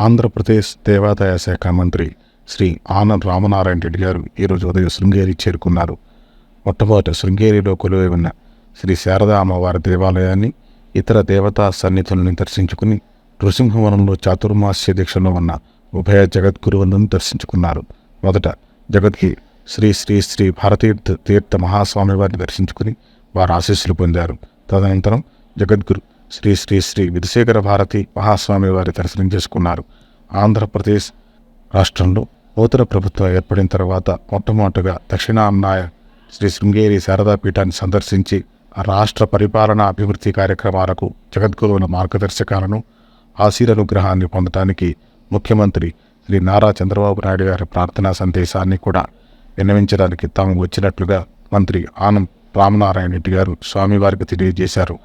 ఆంధ్రప్రదేశ్ దేవాదాయ శాఖ మంత్రి శ్రీ ఆనంద్ రామనారాయణ రెడ్డి గారు ఈరోజు ఉదయం శృంగేరి చేరుకున్నారు. మొట్టమొదట శృంగేరిలో కొలువై ఉన్న శ్రీ శారదా అమ్మవారి దేవాలయాన్ని ఇతర దేవతా సన్నిధులను దర్శించుకుని నృసింహవనంలో చాతుర్మాస్య దీక్షలో ఉన్న ఉభయ జగద్గురువులను దర్శించుకున్నారు. మొదట జగద్కి శ్రీ శ్రీ శ్రీ భారతీర్థ తీర్థ మహాస్వామి వారిని దర్శించుకుని వారు ఆశీస్సులు పొందారు. తదనంతరం జగద్గురు శ్రీ శ్రీ శ్రీ విధుశేఖర భారతి మహాస్వామి వారి దర్శనం చేసుకున్నారు. ఆంధ్రప్రదేశ్ రాష్ట్రంలో నూతన ప్రభుత్వం ఏర్పడిన తర్వాత మొట్టమొదటగా దక్షిణాన్నాయ శ్రీ శృంగేరి శారదా పీఠాన్ని సందర్శించి రాష్ట్ర పరిపాలన అభివృద్ధి కార్యక్రమాలకు జగద్గురువుల మార్గదర్శకాలను ఆశీర్వనుగ్రహాన్ని పొందడానికి ముఖ్యమంత్రి శ్రీ నారా చంద్రబాబు నాయుడు గారి ప్రార్థనా సందేశాన్ని కూడా విన్నవించడానికి తాము వచ్చినట్లుగా మంత్రి ఆనం రామనారాయణ రెడ్డి గారు స్వామివారికి తెలియజేశారు.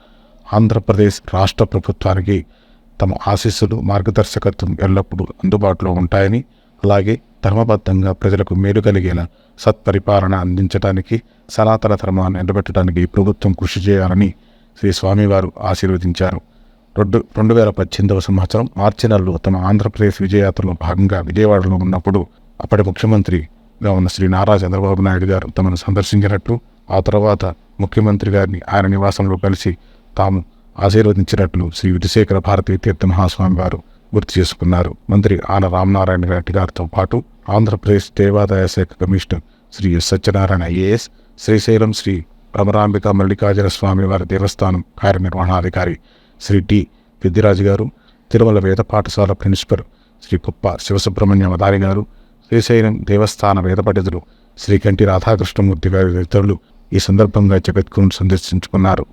ఆంధ్రప్రదేశ్ రాష్ట్ర ప్రభుత్వానికి తమ ఆశీస్సులు మార్గదర్శకత్వం ఎల్లప్పుడూ అందుబాటులో ఉంటాయని అలాగే ధర్మబద్ధంగా ప్రజలకు మేలు కలిగేలా సత్పరిపాలన అందించడానికి సనాతన ధర్మాన్ని నిలబెట్టడానికి ప్రభుత్వం కృషి చేయాలని శ్రీ స్వామివారు ఆశీర్వదించారు. రెండు రెండు వేల పద్దెనిమిదవ సంవత్సరం మార్చి నెలలో తమ ఆంధ్రప్రదేశ్ విజయయాత్రలో భాగంగా విజయవాడలో ఉన్నప్పుడు అప్పటి ముఖ్యమంత్రిగా ఉన్న శ్రీ నారా చంద్రబాబు నాయుడు గారు తమను సందర్శించినట్లు ఆ తర్వాత ముఖ్యమంత్రి గారిని ఆయన నివాసంలో కలిసి తాము ఆశీర్వదించినట్లు శ్రీ విధుశేఖర భారతీ తీర్థ మహాస్వామి వారు గుర్తు చేసుకున్నారు. మంత్రి ఆన రామనారాయణ రెడ్డి గారితో పాటు ఆంధ్రప్రదేశ్ దేవాదాయ శాఖ commissioner Shri S Satyanarayana IAS Srisailam Shri Bhramarambika Mallikarjuna Swamy వారి దేవస్థానం కార్యనిర్వహణాధికారి శ్రీ టి పెద్దిరాజు గారు తిరుమల వేద పాఠశాల ప్రిన్సిపల్ శ్రీ కుప్ప శివసుబ్రహ్మణ్య మదారి గారు శ్రీశైలం దేవస్థాన వేద పండితులు శ్రీ కంటి రాధాకృష్ణమూర్తి గారి ఇతరులు ఈ సందర్భంగా జగద్గురును సందర్శించుకున్నారు.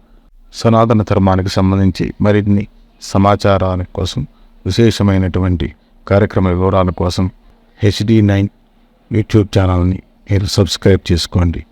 సనాతన ధర్మానికి సంబంధించి మరిన్ని సమాచారాల కోసం విశేషమైనటువంటి కార్యక్రమ వివరాల కోసం హెచ్డి నైన్ యూట్యూబ్ ఛానల్ని మీరు సబ్స్క్రైబ్ చేసుకోండి.